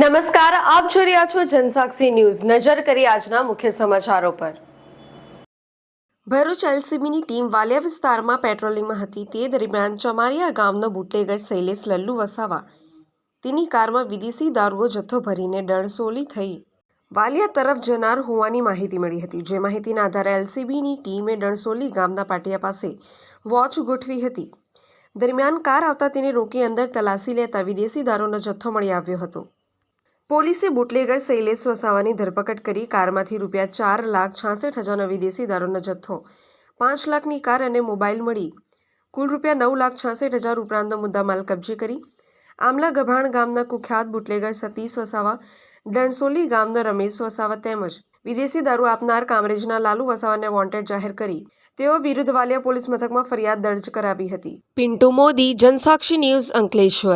નમસ્કાર, આપ જોઈ રહ્યા છો જનસાક્ષી ન્યૂઝ. નજર કરી આજના મુખ્ય સમાચારો પર. ભરૂચ એલસીબીની ટીમ વાલિયા વિસ્તારમાં પેટ્રોલિંગમાં હતી. તે દરમિયાન ચમારિયા ગામનો બુટલેગર શૈલેષ લલ્લુ વસાવા તેની કારમાં વિદેશી દારૂઓ જથ્થો ભરીને ડણસોલી થઈ વાલિયા તરફ જનાર હોવાની માહિતી મળી હતી. જે માહિતીના આધારે એલસીબીની ટીમે ડણસોલી ગામના પાટિયા પાસે વોચ ગોઠવી હતી. દરમિયાન કાર આવતા તેને રોકી અંદર તલાસી લેતા વિદેશી દારૂનો જથ્થો મળી આવ્યો હતો. પોલીસે બુટલેગર શૈલેષ વસાવાની ધરપકડ કરી કારમાંથી રૂપિયા ચાર લાખ છાસઠ હજારનો વિદેશી દારૂનો જથ્થો, પાંચ લાખની કાર અને મોબાઈલ મળી, કુલ રૂપિયા નવ લાખ છાસઠ હજાર ઉપરાંતનો મુદ્દામાલ કબજે કરી. આમલા ગભાણ ગામના કુખ્યાત બુટલેગર સતીશ વસાવા, ડણસોલી ગામનો રમેશ વસાવા તેમજ વિદેશી દારૂ આપનાર કામરેજના લાલુ વસાવાને વોન્ટેડ જાહેર કરી. તેઓ વિરુદ્ધ વાલિયા પોલીસ મથકમાં ફરિયાદ દર્જ કરાવી હતી. પિન્ટુ મોદી, જનસાક્ષી ન્યૂઝ અંકલેશ્વર.